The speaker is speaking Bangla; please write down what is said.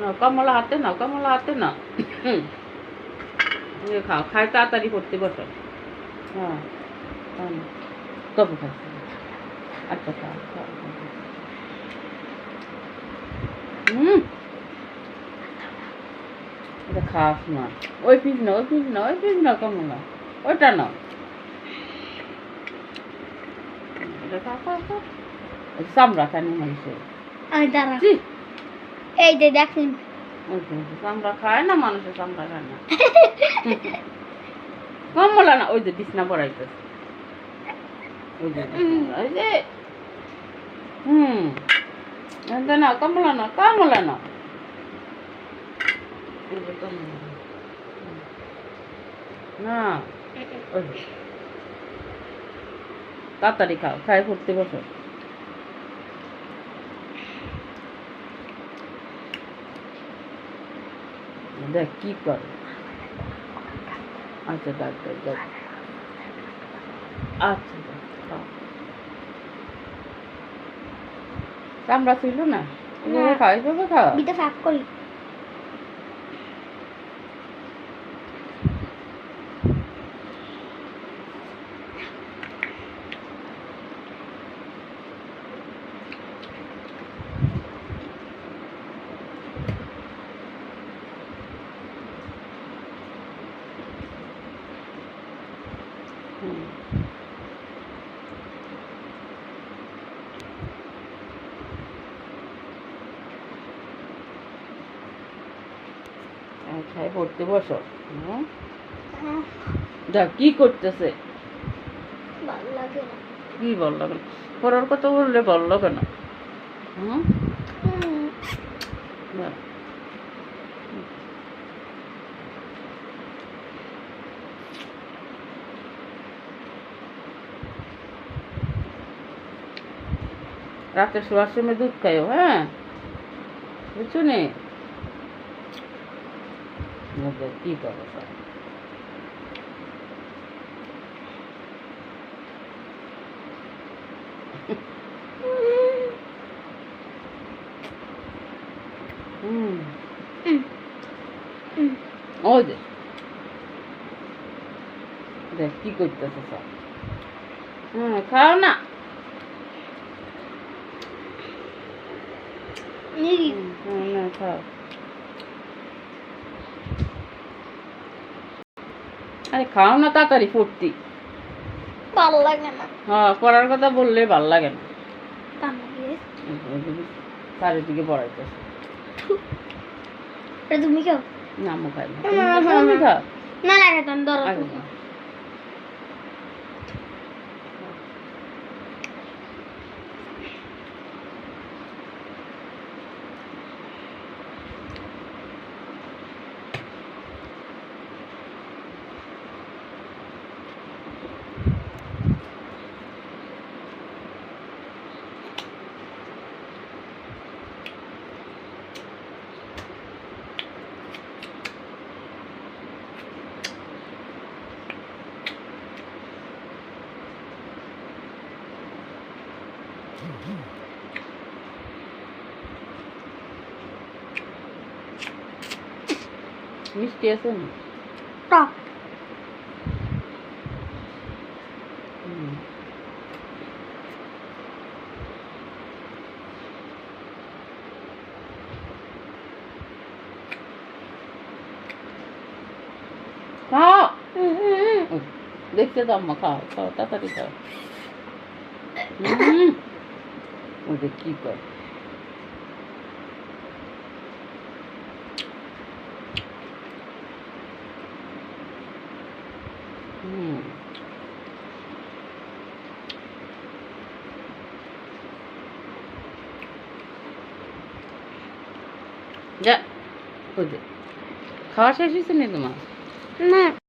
না কমলা হাতে না কমলা হাতে না খাও খাই তাড়াতাড়ি করতে বসো হ্যাঁ। তবু খাচ্ছি আচ্ছা খাও। হুম এটা খাস না ওই পিস না ওই পিস না ওই পিস না কমলা ওইটা না এটা খা খা খা চামড়া খানি মানুষের দাঁড়া এই যে দেখেন। চামড়া খায় না মানুষের চামড়া খায় না। কমলা না ওই যে বিছনা পড়াইতেছে। ওই যে হুম। না কমলা না কমলা না। না। তাড়াতাড়ি খাও খাই করতে বসো। দেখ কি করে? আচ্ছা দেখ দেখ আচ্ছা। চামড়া ছিল না? খাওয়াই। খাওয়া বিটা ফাঁক করি খাই পড়তে বসো। হুম? দেখ কি করতেছে? ভালো কি বল লাগে না পড়ার কথা বললে বল লাগে না হুম? হুম, দেখ। রাতে শোয়ার সময় দুধ খাইও হ্যাঁ বুঝছ নে কি। হুম হুম, হুম। ওই যে দেখ কি করতেছে সব হ্যাঁ খাও না নিরি হুম, হ্যাঁ, না খাও আরে খাও না তাড়াতাড়ি ফুর্তি ভালো লাগে না হ্যাঁ পড়ার কথা বললে ভালো লাগে না চারিদিকে পড়াইতেছে তুমি খাও নামও খাই না না, তুমি তো না, খাও, আমি না। খাও। না লাগে তো ধরো আগে তুমি খাও। মিষ্টি আছে না টক হুম। খাও হুম, হুম, হুম। ওই, দেখতে তো আম্মা খাও খাও তাড়াতাড়ি খাও হুম। ওই যে কি কর হুম যা ওই যে খাওয়া শেষ হয়েছে নি তোমার না